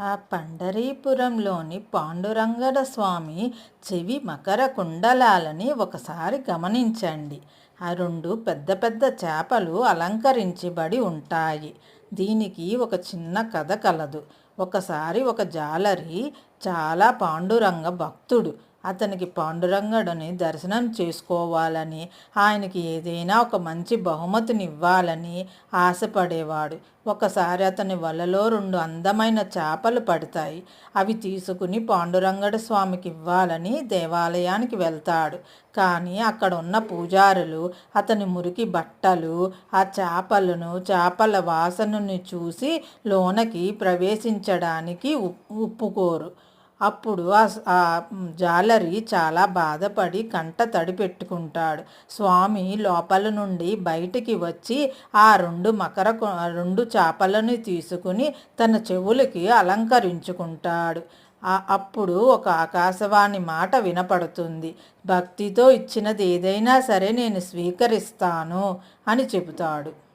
ఆ పండరీపురంలోని పాండురంగడ స్వామి చెవి మకర కుండలాలని ఒకసారి గమనించండి. ఆ రెండు పెద్ద పెద్ద చేపలు అలంకరించబడి ఉంటాయి. దీనికి ఒక చిన్న కథ కలదు. ఒకసారి ఒక జాలరి చాలా పాండురంగ భక్తుడు అతనికి పాండురంగడుని దర్శనం చేసుకోవాలని ఆయనకి ఏదైనా ఒక మంచి బహుమతిని ఇవ్వాలని ఆశపడేవాడు. ఒకసారి అతని వలలో రెండు అందమైన చేపలు పడతాయి. అవి తీసుకుని పాండురంగడ స్వామికి ఇవ్వాలని దేవాలయానికి వెళ్తాడు. కానీ అక్కడ ఉన్న పూజారులు అతని మురికి బట్టలు ఆ చేపలను చేపల వాసనని చూసి లోనకి ప్రవేశించడానికి ఒప్పుకోరు. అప్పుడు ఆ జాలరి చాలా బాధపడి కంట తడి పెట్టుకుంటాడు. స్వామి లోపల నుండి బయటికి వచ్చి ఆ రెండు మకర రెండు చేపలను తీసుకుని తన చెవులకి అలంకరించుకుంటాడు. అప్పుడు ఒక ఆకాశవాణి మాట వినపడుతుంది. భక్తితో ఇచ్చినది ఏదైనా సరే నేను స్వీకరిస్తాను అని చెబుతాడు.